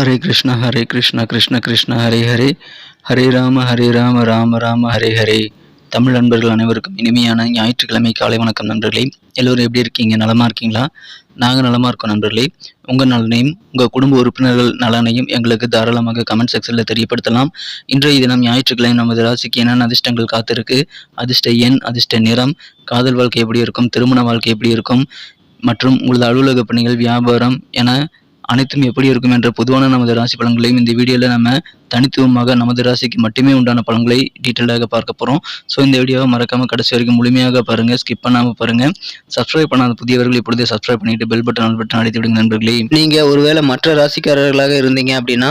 ஹரே கிருஷ்ணா ஹரே கிருஷ்ணா கிருஷ்ண கிருஷ்ண ஹரே ஹரே ஹரே ராம ஹரே ராம ராம ராம ஹரே ஹரே தமிழ் நண்பர்கள் அனைவருக்கும் இனிமையான ஞாயிற்றுக்கிழமை காலை வணக்கம் நண்பர்களே. எல்லோரும் எப்படி இருக்கீங்க? நலமாக இருக்கீங்களா? நாங்கள் நலமாக இருக்கோம் நண்பர்களே. உங்கள் நலனையும் உங்கள் குடும்ப உறுப்பினர்கள் நலனையும் எங்களுக்கு தாராளமாக கமெண்ட் செக்ஷனில் தெரியப்படுத்தலாம். இன்றைய தினம் ஞாயிற்றுக்கிழமை நமது ராசிக்கு என்னென்ன அதிர்ஷ்டங்கள் காத்திருக்கு? அதிர்ஷ்ட எண் அதிர்ஷ்ட நிறம் காதல் வாழ்க்கை எப்படி இருக்கும்? திருமண வாழ்க்கை எப்படி இருக்கும்? மற்றும் உங்களது அலுவலக பணிகள் வியாபாரம் என அனைத்தும் எப்படி இருக்கும் என்ற பொதுவான நமது ராசி பலன்களையும் இந்த வீடியோவில் நம்ம தனித்துவமாக நமது ராசிக்கு மட்டுமே உண்டான பலன்களை டீட்டெயிலாக பார்க்க போகிறோம் ஸோ இந்த வீடியோவை மறக்காமல் கடைசி வரைக்கும் முழுமையாக பாருங்கள் ஸ்கிப் பண்ணாமல் பாருங்கள் சப்ஸ்கிரைப் பண்ணாத புதியவர்கள் இப்பொழுதே சப்ஸ்கிரைப் பண்ணிட்டு பெல் பட்டன் பட்டன் அடித்து விடுங்க நண்பர்களே. நீங்கள் ஒருவேளை மற்ற ராசிக்காரர்களாக இருந்தீங்க அப்படின்னா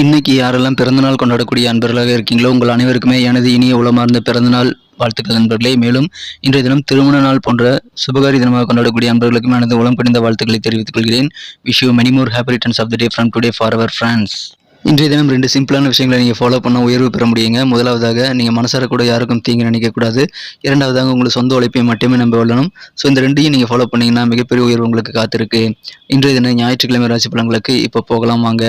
இன்னைக்கு யாரெல்லாம் பிறந்தநாள் கொண்டாடக்கூடிய அன்பர்களாக இருக்கீங்களோ உங்கள் அனைவருக்குமே எனது இனிய உளமார்ந்த பிறந்தநாள் வாழ்த்துக்கள் நண்பர்களே. மேலும் இன்றைய தினம் திருமண நாள் போன்ற சுபகாரி தினமாக கொண்டாடக்கூடிய அன்பர்களுக்கும் எனது உளம் கணிந்த வாழ்த்துக்களை தெரிவித்துக் கொள்கிறேன். Wish you many more happy returns of the day from today for our friends இன்றைய தினம் ரெண்டு சிம்பிளான விஷயங்களை நீங்கள் ஃபாலோ பண்ண உயர்வு பெற முடியுங்க. முதலாவதாக நீங்கள் மனசார கூட யாருக்கும் தீங்கு நினைக்கக்கூடாது. இரண்டாவதாக உங்களுக்கு சொந்த உழைப்பை மட்டுமே நம்ப வரணும் ஸோ இந்த ரெண்டையும் நீங்கள் ஃபாலோ பண்ணீங்கன்னா மிகப்பெரிய உயர்வு உங்களுக்கு காத்திருக்கு. இன்றைய தினம் ஞாயிற்றுக்கிழமை ராசி பலன்களுக்கு இப்போ போகலாம் வாங்க.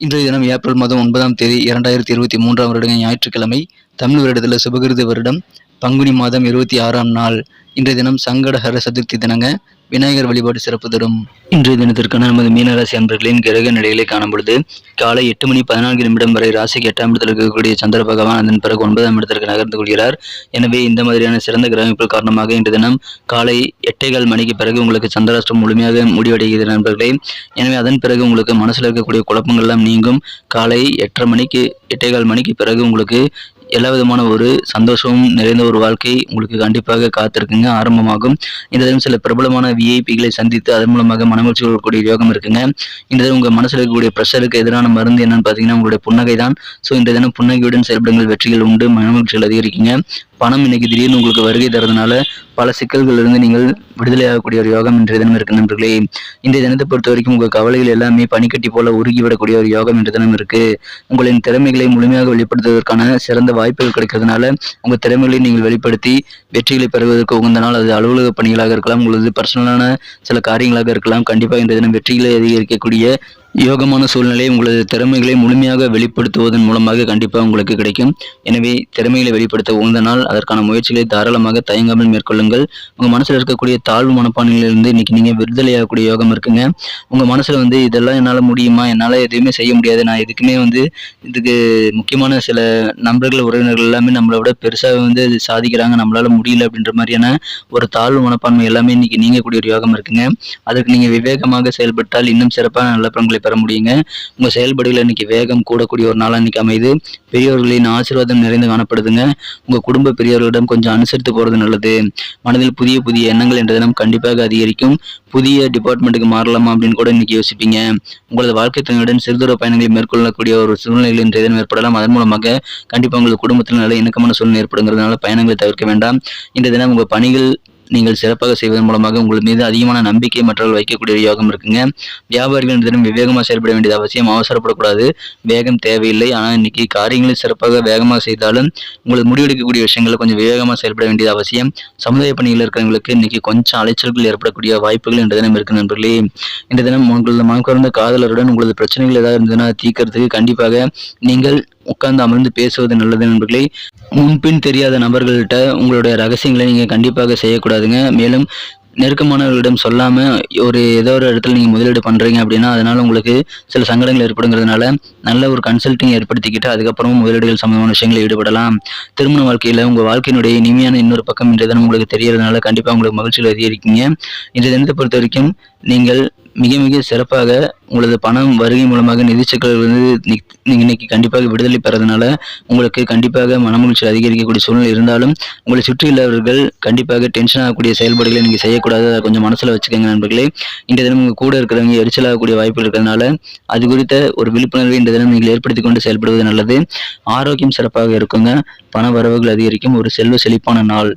இன்றைய தினம் ஏப்ரல் மாதம் ஒன்பதாம் தேதி இரண்டாயிரத்தி இருபத்தி மூன்றாம் வருட ஞாயிற்றுக்கிழமை தமிழ் வருடத்தில் சுபகிருத வருடம் பங்குனி மாதம் இருபத்தி ஆறாம் நாள். இன்றைய தினம் சங்கடஹர சதுர்த்தி தினங்க. விநாயகர் வழிபாடு சிறப்பு தரும். இன்றைய தினத்திற்கான நமது மீனராசி அன்பர்களின் கிரக நிலைகளை காணப்படுது காலை எட்டு மணி பதினான்கு நிமிடம் வரை ராசிக்கு எட்டாம் இடத்தில் இருக்கக்கூடிய சந்திர பகவான் அதன் பிறகு ஒன்பதாம் இடத்திற்கு நகர்ந்து கொள்கிறார். எனவே இந்த மாதிரியான சிறந்த கிரகமைப்புகள் காரணமாக இன்று தினம் காலை எட்டேகால் மணிக்கு பிறகு உங்களுக்கு சந்திராஷ்டிரம் முழுமையாக முடிவடைகிறது நண்பர்களே. எனவே அதன் பிறகு உங்களுக்கு மனசில் இருக்கக்கூடிய குழப்பங்கள் எல்லாம் நீங்கும். காலை எட்டரை மணிக்கு எட்டேகால் மணிக்கு பிறகு உங்களுக்கு எல்லா விதமான ஒரு சந்தோஷமும் நிறைந்த ஒரு வாழ்க்கை உங்களுக்கு கண்டிப்பாக காத்திருக்குங்க. ஆரம்பமாகும். இந்த தினம் சில பிரபலமான விஐபிகளை சந்தித்து அதன் மூலமாக மனமகிழ்ச்சி கொள்ளக்கூடிய யோகம் இருக்குங்க. இந்த தினம் உங்கள் மனசில் இருக்கக்கூடிய ப்ரெஷருக்கு எதிரான மருந்து என்னன்னு பார்த்தீங்கன்னா உங்களுடைய புன்னகை தான் ஸோ இந்த தினம் புன்னகையுடன் செயல்படுங்கள். வெற்றிகள் உண்டு மனமகிழ்ச்சிகள் அதிகரிக்குங்க. பணம் இன்னைக்கு திடீர்னு உங்களுக்கு வருகை தரதுனால பல சிக்கல்கள் இருந்து நீங்கள் விடுதலையாகக்கூடிய ஒரு யோகம் இன்றைய தினம் இருக்கு நண்பர்களே. இன்றைய தினத்தை பொறுத்த வரைக்கும் உங்கள் கவலைகள் எல்லாமே பனிக்கட்டி போல உருகி விடக்கூடிய ஒரு யோகம் இன்றைய தினம் இருக்கு. உங்களின் திறமைகளை முழுமையாக வெளிப்படுத்துவதற்கான சிறந்த வாய்ப்புகள் கிடைக்கிறதுனால உங்கள் திறமைகளை நீங்கள் வெளிப்படுத்தி வெற்றிகளை பெறுவதற்கு உகந்த நாள். அது அலுவலக பணிகளாக இருக்கலாம் உங்களது பர்சனலான சில காரியங்களாக இருக்கலாம். கண்டிப்பாக இன்றைய தினம் வெற்றிகளை அதிகரிக்கக்கூடிய யோகமான சூழ்நிலை உங்களது திறமைகளை முழுமையாக வெளிப்படுத்துவதன் மூலமாக கண்டிப்பாக உங்களுக்கு கிடைக்கும். எனவே திறமைகளை வெளிப்படுத்த உகந்த நாள். அதற்கான முயற்சிகளை தாராளமாக தயங்காமல் மேற்கொள்ளுங்கள். உங்கள் மனசில் இருக்கக்கூடிய தாழ்வு மனப்பான்மையிலிருந்து இன்னைக்கு நீங்கள் விடுதலையாகக்கூடிய யோகம் இருக்குங்க. உங்கள் மனசில் வந்து இதெல்லாம் என்னால் முடியுமா? என்னால் எதுவுமே செய்ய முடியாது. நான் எதுக்குமே வந்து இதுக்கு முக்கியமான சில நண்பர்கள் உறவினர்கள் எல்லாமே நம்மளை விட பெருசாக வந்து இது சாதிக்கிறாங்க. நம்மளால் முடியல. அப்படின்ற மாதிரியான ஒரு தாழ்வு மனப்பான்மை எல்லாமே இன்னைக்கு நீங்கக்கூடிய ஒரு யோகம் இருக்குங்க. அதுக்கு நீங்கள் விவேகமாக செயல்பட்டால் இன்னும் சிறப்பான நல்ல பலன்களை பெற முடியுங்க. உங்கள் செயல்பாடுகள் இன்னைக்கு வேகம் கூடக்கூடிய ஒரு நாளாக இன்னைக்கு அமைது பெரியவர்களின் ஆசீர்வாதம் நிறைந்து காணப்படுதுங்க. உங்கள் குடும்ப பெரியவர்களிடம் கொஞ்சம் அனுசரித்து போகிறது நல்லது. மனதில் புதிய புதிய எண்ணங்கள் என்ற தினம் கண்டிப்பாக அதிகரிக்கும். புதிய டிபார்ட்மெண்ட்டுக்கு மாறலாமா அப்படின்னு கூட இன்னைக்கு யோசிப்பீங்க. உங்களது வாழ்க்கை துணையுடன் சிறுதூர பயணங்களை மேற்கொள்ளக்கூடிய ஒரு சூழ்நிலைகள் இன்றைய தினம் ஏற்படலாம். அதன் மூலமாக கண்டிப்பாக உங்கள் குடும்பத்தில் நல்ல இணக்கமான சூழ்நிலை ஏற்படுங்கிறதுனால பயணங்களை தவிர்க்க வேண்டாம். இன்றைய தினம் உங்கள் பணிகள் நீங்கள் சிறப்பாக செய்வதன் மூலமாக உங்கள் மீது அதிகமான நம்பிக்கை மற்றவர்கள் வைக்கக்கூடிய யோகம் இருக்குங்க. வியாபாரிகள் தினம் விவேகமாக செயல்பட வேண்டியது அவசியம். அவசரப்படக்கூடாது. வேகம் தேவையில்லை. ஆனால் இன்னைக்கு காரியங்களை சிறப்பாக வேகமாக செய்தாலும் உங்களுக்கு முடிவெடுக்கக்கூடிய விஷயங்களை கொஞ்சம் வேகமாக செயல்பட வேண்டியது அவசியம். சமுதாய பணியில் இருக்கிறவங்களுக்கு இன்னைக்கு கொஞ்சம் அலைச்சல்கள் ஏற்படக்கூடிய வாய்ப்புகள் இந்த தினம் இருக்கு நண்பர்களே. இந்த தினம் உங்களது மனக்குறந்த காதலருடன் உங்களது பிரச்சனைகள் ஏதாவது இருந்ததுன்னா தீர்க்கறதுக்கு கண்டிப்பாக நீங்கள் உட்கார்ந்து அமர்ந்து பேசுவது நல்லது நண்பர்களே. முன்பின் தெரியாத நபர்கள்ட்ட உங்களுடைய ரகசியங்களை நீங்கள் கண்டிப்பாக செய்யக்கூடாதுங்க. மேலும் நெருக்கமானவர்களிடம் சொல்லாமல் ஒரு ஏதோ ஒரு இடத்துல நீங்கள் முதலீடு பண்ணுறீங்க அப்படின்னா அதனால் உங்களுக்கு சில சங்கடங்கள் ஏற்படுங்கிறதுனால நல்ல ஒரு கன்சல்ட்டிங் ஏற்படுத்திக்கிட்டு அதுக்கப்புறமும் முதலீடுகள் சம்பந்தமான விஷயங்களில் ஈடுபடலாம். திருமண வாழ்க்கையில் உங்கள் வாழ்க்கையினுடைய இனிமையான இன்னொரு பக்கம் இன்றைய தினம் உங்களுக்கு தெரியறதுனால கண்டிப்பாக உங்களுக்கு மகிழ்ச்சியில் அதிகரிக்கீங்க. இன்றைய தினத்தை பொறுத்த வரைக்கும் நீங்கள் மிக மிக சிறப்பாக உங்களது பணம் வருகை மூலமாக நிதி வந்து நிக்- இன்னைக்கு கண்டிப்பாக விடுதலை பெறதுனால உங்களுக்கு கண்டிப்பாக மனமகிழ்ச்சி அதிகரிக்கக்கூடிய சூழ்நிலை இருந்தாலும் உங்களை சுற்றியுள்ளவர்கள் கண்டிப்பாக டென்ஷன் ஆகக்கூடிய செயல்பாடுகளை நீங்கள் செய்யக்கூடாது. அதை கொஞ்சம் மனசில் வச்சுக்கோங்க நண்பர்களே. இந்த தினம் உங்கள் கூட இருக்கிறவங்க எரிச்சல் ஆகக்கூடிய வாய்ப்பு இருக்கிறதுனால அது குறித்த ஒரு விழிப்புணர்வை இந்த தினம் நீங்கள் ஏற்படுத்தி கொண்டு செயல்படுவது நல்லது. ஆரோக்கியம் சிறப்பாக இருக்குங்க. பண வரவுகள் அதிகரிக்கும். ஒரு செல்வ செழிப்பான நாள்.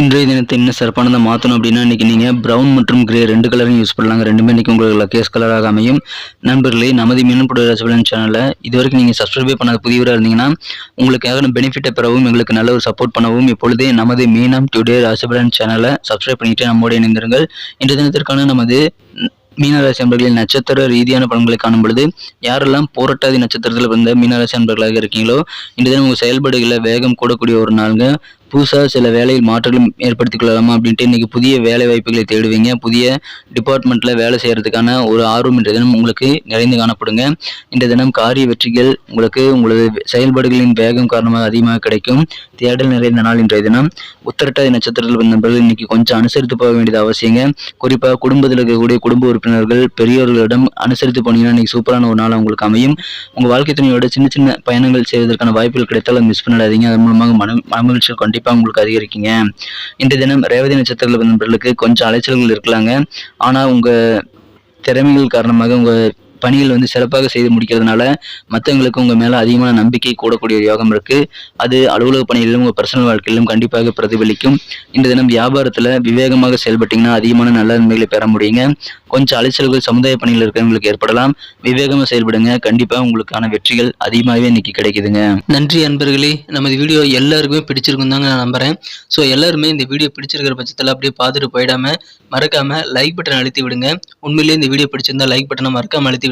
இன்றைய தினத்தை இன்னும் சிறப்பானதை மாற்றணும் அப்படின்னா இன்றைக்கி நீங்கள் ப்ரௌன் மற்றும் கிரே ரெண்டு கலரையும் யூஸ் பண்ணலாங்க. ரெண்டுமே இன்றைக்கி உங்களுக்கு லக்கேஸ் கலராக அமையும். நண்பர்களே நமது மீனப்புடைய ரசபலன் சேனலை இது வரைக்கும் நீங்கள் சப்ஸ்கிரைபே பண்ணாத புதியவராக இருந்தீங்கன்னா உங்களுக்காக பெனிஃபிட்டை பெறவும் எங்களுக்கு நல்ல ஒரு சப்போர்ட் பண்ணவும் இப்பொழுதே நமது மீனம் டுடே ரசபலன் சேனலை சப்ஸ்கிரைப் பண்ணிவிட்டு நம்மோடு இணைந்திருங்கள். இன்றைய தினத்திற்கான நமது மீனராசி அன்பர்களின் நட்சத்திர ரீதியான பலன்களை காணும் பொழுது யாரெல்லாம் போராட்டாதி நட்சத்திரத்தில் பிறந்த மீனராசி அன்பர்களாக இருக்கீங்களோ இந்த தினம் உங்கள் செயல்பாடுகளில் வேகம் கூடக்கூடிய ஒரு நாளுங்க. புதுசாக சில வேலையில் மாற்றங்களும் ஏற்படுத்திக் கொள்ளலாமா அப்படின்ட்டு இன்றைக்கி புதிய வேலை வாய்ப்புகளை தேடுவீங்க. புதிய டிபார்ட்மெண்ட்டில் வேலை செய்கிறதுக்கான ஒரு ஆர்வம் இன்றைய தினம் உங்களுக்கு நிறைந்து காணப்படுங்க. இன்றைய தினம் காரிய வெற்றிகள் உங்களுக்கு உங்களது செயல்பாடுகளின் வேகம் காரணமாக அதிகமாக கிடைக்கும். தேடல் நிறைந்த நாள் இன்றைய தினம். உத்தரட்டாதி நட்சத்திரத்தில் நண்பர்கள் இன்னைக்கு கொஞ்சம் அனுசரித்து போக வேண்டியது அவசியங்க. குறிப்பாக குடும்பத்தில் இருக்கக்கூடிய குடும்ப உறுப்பினர்கள் பெரியவர்களிடம் அனுசரித்து போனீங்கன்னா இன்னைக்கு சூப்பரான ஒரு நாள் உங்களுக்கு அமையும். உங்கள் வாழ்க்கை துணையோட சின்ன சின்ன பயணங்கள் செய்வதற்கான வாய்ப்புகள் கிடைத்தாலும் மிஸ் பண்ணிடாதீங்க அதன் மூலமாக மன மனமகிழ்ச்சி கண்டிப்பாக உங்களுக்கு அதிகரிக்குங்க. இன்றைய தினம் ரேவதி நட்சத்திரத்தில் பிறந்த கொஞ்சம் அலைச்சல்கள் இருக்கலாங்க. ஆனால் உங்கள் திறமைகள் காரணமாக உங்கள் பணிகள் வந்து சிறப்பாக செய்து முடிக்கிறதுனால மற்றவங்களுக்கு உங்கள் மேலே அதிகமான நம்பிக்கை கூடக்கூடிய ஒரு யோகம் இருக்குது அது அலுவலக பணிகளிலும் உங்கள் பர்சனல் வாழ்க்கையிலும் கண்டிப்பாக பிரதிபலிக்கும். இந்த தினம் வியாபாரத்தில் விவேகமாக செயல்பட்டீங்கன்னா அதிகமான நல்ல நன்மைகளை பெற முடியுங்க. கொஞ்சம் அலைச்சல்கள் சமுதாய பணிகள் இருக்கிறவங்களுக்கு ஏற்படலாம். விவேகமாக செயல்படுங்க. கண்டிப்பாக உங்களுக்கான வெற்றிகள் அதிகமாகவே இன்னைக்கு கிடைக்குதுங்க. நன்றி அன்பர்களே. நமது வீடியோ எல்லாருக்குமே பிடிச்சிருக்கும் தாங்க நான் நம்புறேன். ஸோ எல்லாருமே இந்த வீடியோ பிடிச்சிருக்கிற பட்சத்தில் அப்படியே பார்த்துட்டு போயிடாம மறக்காம லைக் பட்டன் அழுத்தி விடுங்க. உண்மையிலேயே இந்த வீடியோ பிடிச்சிருந்தா லைக் பட்டனை மறக்காம அழுத்தி